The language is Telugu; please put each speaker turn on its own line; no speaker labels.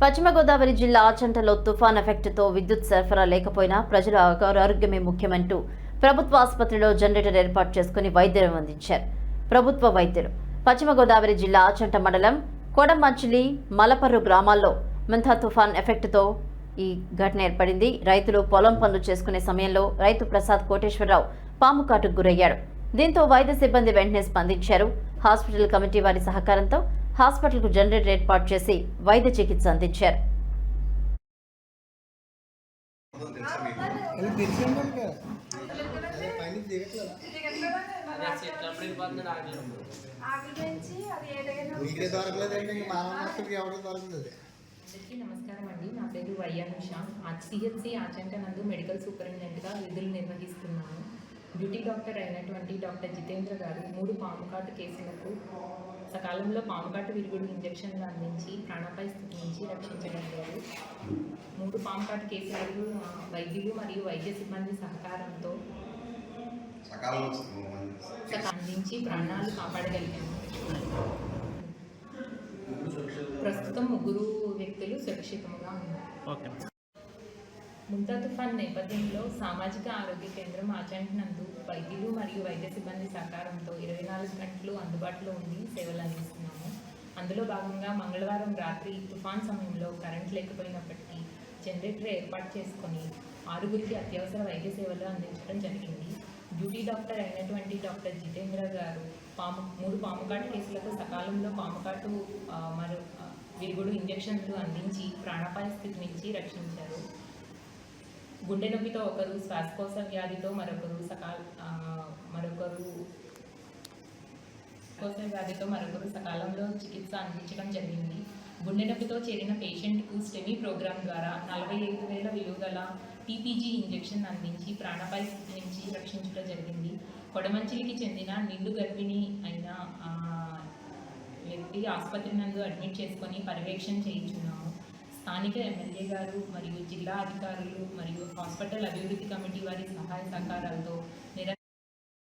పశ్చిమ గోదావరి జిల్లా ఆచంటలో తుఫాన్ ఎఫెక్ట్తో విద్యుత్ సరఫరా లేకపోయినా ప్రజల ఆరోగ్యమే ముఖ్యమంటూ ప్రభుత్వ ఆసుపత్రిలో జనరేటర్ ఏర్పాటు చేసుకుని వైద్యం అందించారు. ప్రభుత్వ వైద్యులు. పశ్చిమ గోదావరి జిల్లా ఆచంట మండలం కొడమంచిలి మలపర్రు గ్రామాల్లో మింథా తుఫాన్ ఎఫెక్ట్తో ఈ ఘటన ఏర్పడింది. రైతులు పొలం పనులు చేసుకునే సమయంలో రైతు ప్రసాద్ కోటేశ్వరరావు పాము కాటుకు గురయ్యాడు. దీంతో వైద్య సిబ్బంది వెంటనే స్పందించారు. హాస్పిటల్ కమిటీ వారి సహకారంతో హాస్పిటల్కు జనరేటర్ ఏర్పాటు చేసి వైద్య చికిత్స అందించారు.
అందరికీ నమస్కారం అండి. నా పేరు వైయానుష సిహెచ్సి ఆచంట నందు మెడికల్ డ్యూటీ డాక్టర్ అయినటువంటి డాక్టర్ జితేంద్ర గారు మూడు పాము కాటు కేసులకు సకాలంలో పాము కాటు విరుగుడు ఇంజెక్షన్లు అందించి ప్రాణాపాయ స్థితి నుంచి రక్షించగలిగారు మూడు పాము కాటు కేసులకు వైద్యులు మరియు వైద్య సిబ్బంది సహకారంతో అందించి ప్రాణాలు కాపాడగలిగాము. ప్రస్తుతం ముగ్గురు వ్యక్తులు సురక్షితంగా ఉన్నారు. ముంతా తుఫాన్ నేపథ్యంలో సామాజిక ఆరోగ్య కేంద్రం ఆచరించినందు వైద్యులు మరియు వైద్య సిబ్బంది సహకారంతో ఇరవై నాలుగు గంటలు అందుబాటులో ఉండి సేవలు అందిస్తున్నాము. అందులో భాగంగా మంగళవారం రాత్రి తుఫాన్ సమయంలో కరెంట్ లేకపోయినప్పటికీ జనరేటర్ ఏర్పాటు చేసుకొని ఆరుగురికి అత్యవసర వైద్య సేవలు అందించడం జరిగింది. డ్యూటీ డాక్టర్ అయినటువంటి డాక్టర్ జితేంద్ర గారు పాము మూడు పాముకాటు కేసులకు సకాలంలో పాముకాటు మరో విరుగుడు ఇంజెక్షన్లు అందించి ప్రాణాపాయ స్థితి నుంచి రక్షించారు. గుండె నొప్పితో ఒకరు శ్వాసకోశ వ్యాధితో మరొకరు సకాల మరొకరు కోశ వ్యాధితో మరొకరు సకాలంలో చికిత్స అందించడం జరిగింది. గుండె నొప్పితో చేరిన పేషెంట్కు స్టెమీ ప్రోగ్రాం ద్వారా నలభై ఐదు వేల విలువ గల టీపీజీ ఇంజెక్షన్ అందించి ప్రాణపై నుంచి రక్షించడం జరిగింది. కొడమంచిలికి చెందిన నిండు గర్భిణి అయిన వ్యక్తి ఆసుపత్రి నందు అడ్మిట్ చేసుకొని పర్యవేక్షణ చేయించున్నాము స్థానిక ఎమ్మెల్యే గారు మరియు జిల్లా అధికారులు మరియు హాస్పిటల్ అభివృద్ధి కమిటీ వారి సహాయ సహకారాలతో నిర